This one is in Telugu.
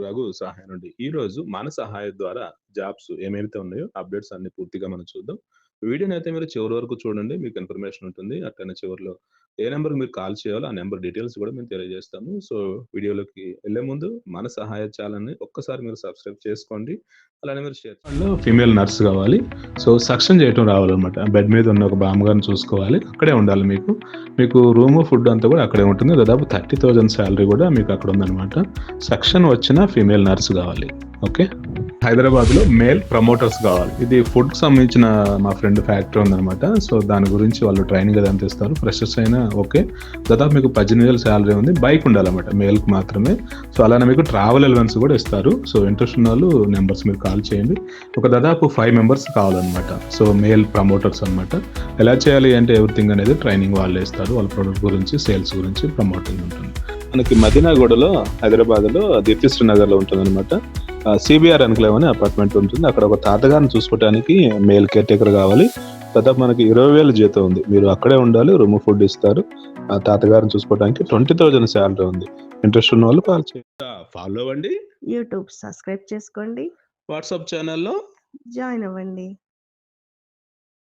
రఘు సహాయం నుండి. ఈ రోజు మన సహాయం ద్వారా జాబ్స్ ఏమైతే ఉన్నాయో అప్డేట్స్ అన్ని పూర్తిగా మనం చూద్దాం. వీడియోని అయితే మీరు చివరి వరకు చూడండి మీకు ఇన్ఫర్మేషన్ ఉంటుంది. అట్లనే చివరిలో ఏ నెంబర్ మీరు కాల్ చేయాలో ఆ నెంబర్ డీటెయిల్స్ కూడా మేము తెలియజేస్తాము. సో వీడియోలోకి వెళ్ళే ముందు మన సహాయ చేయాలని ఒక్కసారి మీరు సబ్స్క్రైబ్ చేసుకోండి. అలానే మీరు షేర్ ఫీమేల్ నర్స్ కావాలి. సో సక్షన్ చేయటం రావాలన్నమాట. బెడ్ మీద ఉన్న ఒక బామ్మగారిని చూసుకోవాలి. అక్కడే ఉండాలి మీకు. మీకు రూమ్ ఫుడ్ అంతా కూడా అక్కడే ఉంటుంది. దాదాపు థర్టీ థౌజండ్ శాలరీ కూడా మీకు అక్కడ ఉందన్నమాట. సెక్షన్ వచ్చిన ఫీమేల్ నర్స్ కావాలి. ఓకే? హైదరాబాద్లో మేల్ ప్రమోటర్స్ కావాలి. ఇది ఫుడ్ సంబంధించిన మా ఫ్రెండ్ ఫ్యాక్టరీ ఉందన్నమాట. సో దాని గురించి వాళ్ళు ట్రైనింగ్ అది అంత ఇస్తారు. ఫ్రెషర్స్ అయినా ఓకే. దాదాపు మీకు పద్దెనిమిది వేల శాలరీ ఉంది. బైక్ ఉండాలన్నమాట. మేల్కి మాత్రమే. సో అలానే మీకు ట్రావెల్ అలవెన్స్ కూడా ఇస్తారు. సో ఇంట్రెస్ట్ ఉన్న వాళ్ళు నెంబర్స్ మీరు కాల్ చేయండి. ఒక దాదాపు ఫైవ్ మెంబర్స్ కావాలన్నమాట. సో మేల్ ప్రమోటర్స్ అన్నమాట. ఎలా చేయాలి అంటే ఎవ్రీథింగ్ అనేది ట్రైనింగ్ వాళ్ళు ఇస్తారు. వాళ్ళ ప్రొడక్ట్ గురించి సేల్స్ గురించి ప్రమోటింగ్ ఉంటుంది. మనకి మదీనాగూడలో హైదరాబాద్లో దీప్తిశ్రీ నగర్లో లో ఉంటుంది అనమాట సిబిఆర్ ఎన్క్లేవ్ అనే అపార్ట్మెంట్ ఉంటుంది. అక్కడ ఒక తాతగారిని చూసుకోవడానికి మేల్ కేర్ టేకర్ కావాలి. దాదాపు మనకి ఇరవై వేల జీతం ఉంది. మీరు అక్కడే ఉండాలి రూమ్ ఫుడ్ ఇస్తారు. ఆ తాతగారిని చూసుకోవడానికి ట్వంటీ థౌజండ్ శాలరీ ఉంది. ఇంట్రెస్ట్ ఉన్న వాళ్ళు కాల్ చేయండి. ఫాలో అవ్వండి. యూట్యూబ్ సబ్స్క్రైబ్ చేసుకోండి. వాట్సాప్ ఛానల్లో జాయిన్ అవ్వండి.